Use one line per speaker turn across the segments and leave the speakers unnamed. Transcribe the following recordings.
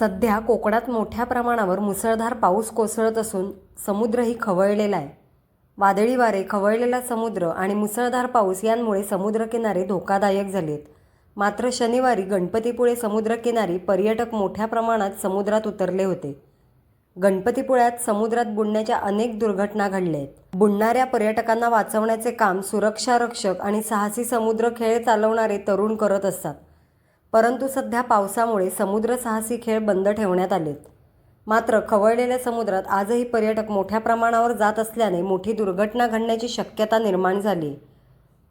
सध्या कोकणात मोठ्या प्रमाणावर मुसळधार पाऊस कोसळत असून समुद्रही खवळलेला आहे. वादळी वारे खवळलेला समुद्र आणि मुसळधार पाऊस यांमुळे समुद्रकिनारे धोकादायक झालेत. मात्र शनिवारी गणपतीपुळे समुद्रकिनारी पर्यटक मोठ्या प्रमाणात समुद्रात उतरले होते. गणपतीपुळ्यात समुद्रात बुडण्याच्या अनेक दुर्घटना घडल्या आहेत. बुडणाऱ्या पर्यटकांना वाचवण्याचे काम सुरक्षा रक्षक आणि साहसी समुद्र खेळ चालवणारे तरुण करत असतात. परंतु सध्या पावसामुळे समुद्र साहसी खेळ बंद ठेवण्यात आलेत. मात्र खवळलेल्या समुद्रात आजही पर्यटक मोठ्या प्रमाणावर जात असल्याने मोठी दुर्घटना घडण्याची शक्यता निर्माण झाली.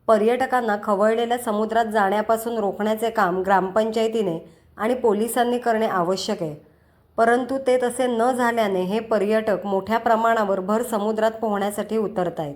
पर्यटकांना खवळलेल्या समुद्रात जाण्यापासून रोखण्याचे काम ग्रामपंचायतीने आणि पोलिसांनी करणे आवश्यक आहे. परंतु ते तसे न झाल्याने हे पर्यटक मोठ्या प्रमाणावर भर समुद्रात पोहण्यासाठी उतरत आहेत